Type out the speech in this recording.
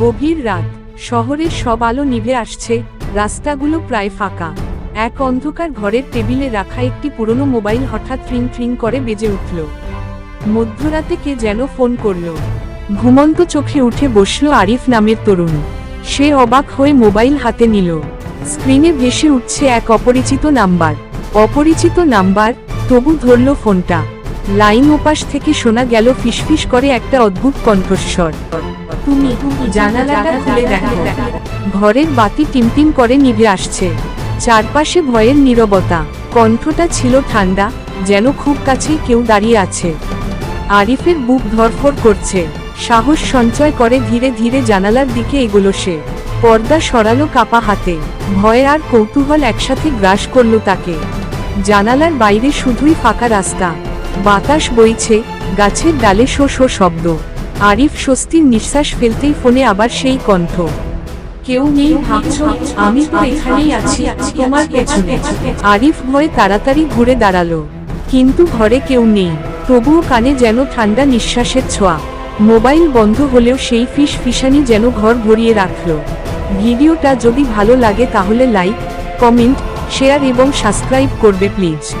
গভীর রাত, শহরের সব আলো নিভে আসছে, রাস্তাগুলো প্রায় ফাঁকা। এক অন্ধকার ঘরের টেবিলে রাখা একটি পুরনো মোবাইল হঠাৎ ট্রিং ট্রিং করে বেজে উঠল। মধ্যরাতে কে যেন ফোন করল। ঘুমন্ত চোখে উঠে বসল আরিফ নামের তরুণ। সে অবাক হয়ে মোবাইল হাতে নিল। স্ক্রিনে ভেসে উঠছে এক অপরিচিত নাম্বার। অপরিচিত নাম্বার, তবু ধরল ফোনটা। লাইন ওপাশ থেকে শোনা গেল ফিসফিস করে একটা অদ্ভুত কণ্ঠস্বর। তুমি জানালাটা খুলে দেখো। ঘরের বাতি টিমটিম করে নিভে আসছে। চারপাশে ভয়ের নীরবতা। কণ্ঠটা ছিল ঠান্ডা যেন খুব কাছেই কেউ দাঁড়িয়ে আছে। আরিফের বুক ধরফর করছে। সাহস সঞ্চয় করে ধীরে ধীরে জানালার দিকে এগোলো সে। পর্দা সরালো কাপা হাতে। ভয় আর কৌতূহল একসাথে গ্রাস করল তাকে। জানালার বাইরে শুধুই ফাঁকা রাস্তা। বাতাস বইছে, গাছের ডালে শো শো শব্দ। আরিফ স্বস্তির নিঃশ্বাস ফেলতেই ফোনে আবার সেই কণ্ঠ। কেউ নেই, ভাবছ, আমি তো এখানেই আছি, তোমার পেছনে। আরিফ ভয়ে তাড়াতাড়ি ঘুরে দাঁড়াল। কিন্তু ঘরে কেউ নেই, তবুও কানে যেন ঠান্ডা নিঃশ্বাসের ছোঁয়া। মোবাইল বন্ধ হলেও সেই ফিস ফিসানি যেন ঘর ভরিয়ে রাখল। ভিডিওটা যদি ভালো লাগে তাহলে লাইক, কমেন্ট, শেয়ার এবং সাবস্ক্রাইব করবে প্লিজ।